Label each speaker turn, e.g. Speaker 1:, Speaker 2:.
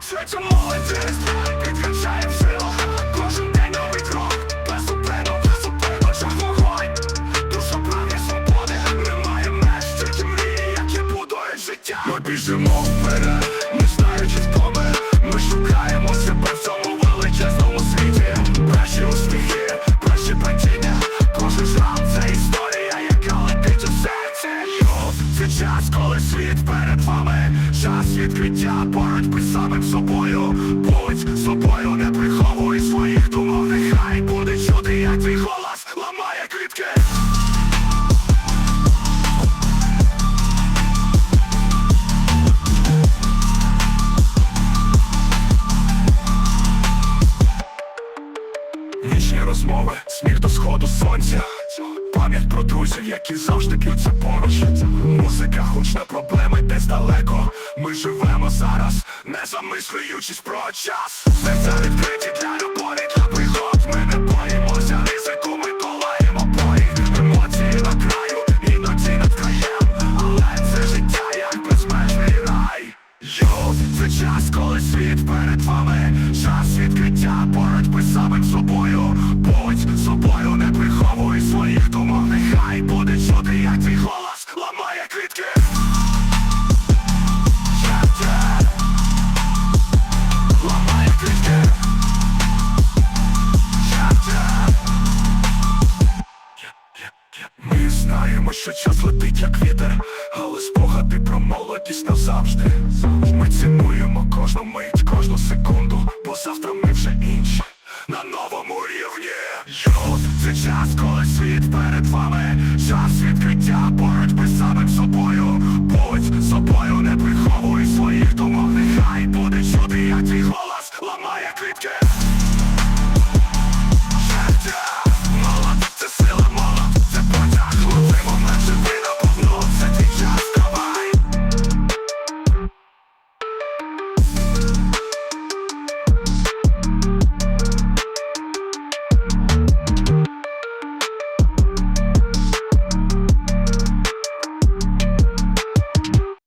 Speaker 1: Серце молодість підкачає в Кожен день новий крок Без зупину, без Душа прагне свободи Немає меж, тільки мрії, які будують життя. Ми біжимо вперед, відкриття. Боротьби самим собою. Будь собою, не приховуй своїх думок. Нехай буде чути, як твій голос ламає квітки. Нічні розмови, сміх до сходу сонця. Пам'ять про друзів, які завжди б'ються поруч. Музика, гучна далеко Ми живемо зараз, не замислюючись про час. Серця відкриті для любові, для пригод Ми не боїмося ризику, ми долаємо бої Емоції на краю, іноді над краєм. Але це життя як безмежний рай. Йо, це час, коли світ перед вами. Час відкриття боротьби самим собою. Будь собою, знаємо, що час летить як вітер, але спогади про молодість назавжди. Ми цінуємо кожну мить, кожну секунду, бо завтра ми вже інші на новому рівні. Йод, це час, коли світ перед вами, час відкриття